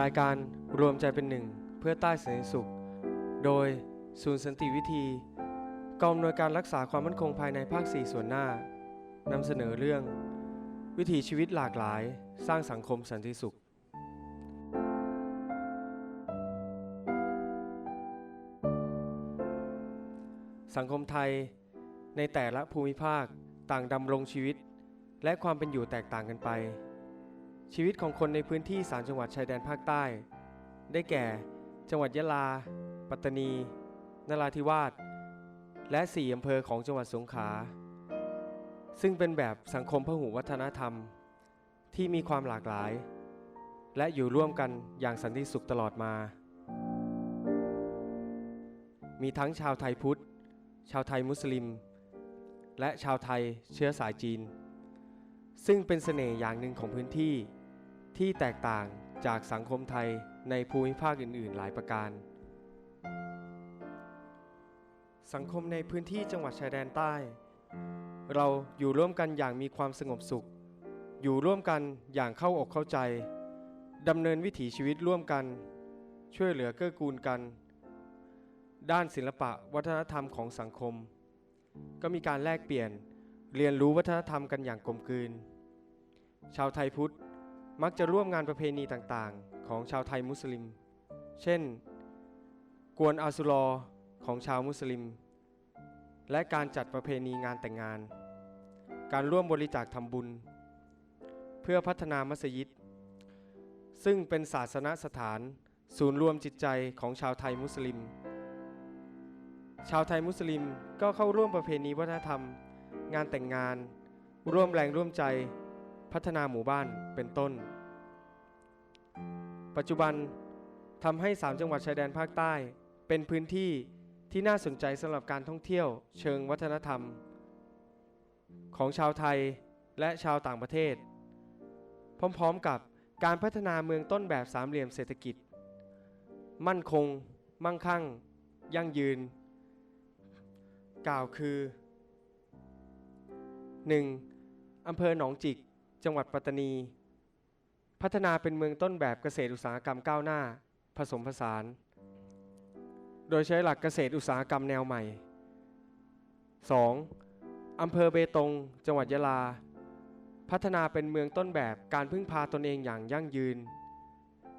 รายการรวมใจเป็นหนึ่งเพื่อใต้สันติสุข โดยศูนย์สันติวิธีกองอำนวยการรักษาความมั่นคงภายในภาค 4 ส่วนหน้านำเสนอเรื่อง วิถีชีวิตหลากหลาย สร้างสังคมสันติสุข สังคมไทยในแต่ละภูมิภาคต่างดำรงชีวิต และความเป็นอยู่แตกต่างกันไป ชีวิตของคนในพื้นที่ 3 จังหวัดชายแดนภาคใต้ ได้แก่ จังหวัดยะลา ปัตตานี นราธิวาส และ 4 อำเภอของจังหวัดสงขลา ซึ่งเป็นแบบสังคมพหุวัฒนธรรม ที่มีความหลากหลาย และอยู่ร่วมกันอย่างสันติสุขตลอดมา มีทั้งชาวไทยพุทธ ชาวไทยมุสลิม และชาวไทยเชื้อสายจีนซึ่งเป็นเสน่ห์อย่างหนึ่งของพื้นที่ ที่แตกต่างจากสังคมไทยในภูมิภาคอื่น ๆ หลายประการ สังคมในพื้นที่จังหวัดชายแดนใต้ เราอยู่ร่วมกันอย่างมีความสงบสุข อยู่ร่วมกันอย่างเข้าอกเข้าใจดำเนินวิถีชีวิตร่วมกัน ช่วยเหลือเกื้อกูลกัน ด้านศิลปะวัฒนธรรมของสังคม ก็มีการแลกเปลี่ยนเรียนรู้วัฒนธรรมกันอย่างกลมกลืน ชาวไทยพุทธ มักจะร่วมงานประเพณีต่างๆ ของชาวไทยมุสลิม เช่น กวนอาสุรอของชาวมุสลิม และการจัดประเพณีงานแต่งงาน การร่วมบริจาคทำบุญ เพื่อพัฒนามัสยิด ซึ่งเป็นศาสนสถานศูนย์รวมจิตใจของชาวไทยมุสลิม ชาวไทยมุสลิมก็เข้าร่วมประเพณีวัฒนธรรม งานแต่งงาน ร่วมแรงร่วมใจ พัฒนาหมู่บ้านเป็นต้น ปัจจุบันทำให้ 3 จังหวัดชายแดนภาคใต้ เป็นพื้นที่ที่น่าสนใจสำหรับการท่องเที่ยวเชิงวัฒนธรรม ของชาวไทยและชาวต่างประเทศ พร้อมๆกับการพัฒนาเมืองต้นแบบสามเหลี่ยมเศรษฐกิจ มั่นคง มั่งคั่ง ยั่งยืน กล่าวคือ 1. อำเภอหนองจิก จังหวัดปัตตานี พัฒนาเป็นเมืองต้นแบบเกษตรอุตสาหกรรมก้าวหน้า ผสมผสาน โดยใช้หลักเกษตรอุตสาหกรรมแนวใหม่ 2. อำเภอเบตง จังหวัดยะลา พัฒนาเป็นเมืองต้นแบบการพึ่งพาตนเองอย่างยั่งยืน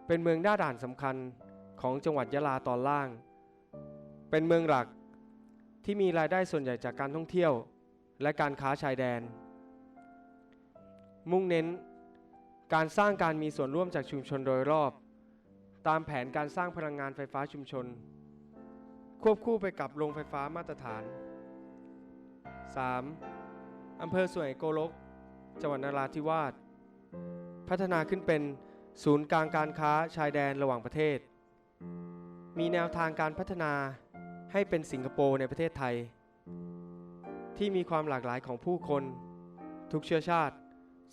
เป็นเมืองหน้าด่านสำคัญของจังหวัดยะลาตอนล่าง เป็นเมืองหลักที่มีรายได้ส่วนใหญ่จากการท่องเที่ยว และการค้าชายแดน มุ่งเน้น การสร้างการมีส่วนร่วมจากชุมชนโดยรอบ ตามแผนการสร้างพลังงานไฟฟ้าชุมชน ควบคู่ไปกับโรงไฟฟ้ามาตรฐาน 3. อำเภอสวยโกลก จังหวัดนราธิวาส พัฒนาขึ้นเป็นศูนย์กลางการค้าชายแดนระหว่างประเทศ มีแนวทางการพัฒนาให้เป็นสิงคโปร์ในประเทศไทย ที่มีความหลากหลายของผู้คน ทุกเชื้อชาติ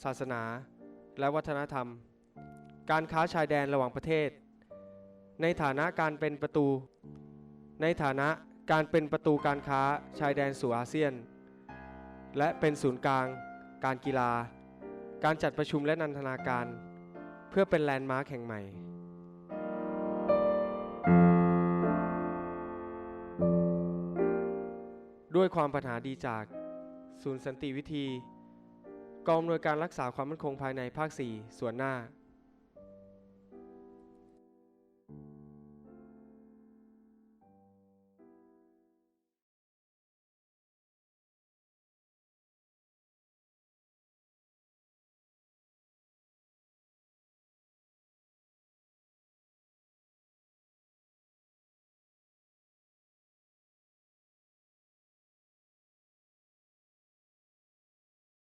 ศาสนา และวัฒนธรรม การค้าชายแดนระหว่างประเทศ ในฐานะการเป็นประตู ในฐานะการเป็นประตูการค้าชายแดนสู่อาเซียน และเป็นศูนย์กลาง การกีฬา การจัดประชุมและนันทนาการ เพื่อเป็นแลนด์มาร์คแห่งใหม่ด้วยความปัญหาดีจาก ศูนย์สันติวิธี กองอำนวยการรักษาความมั่นคงภายในภาค 4 ส่วนหน้า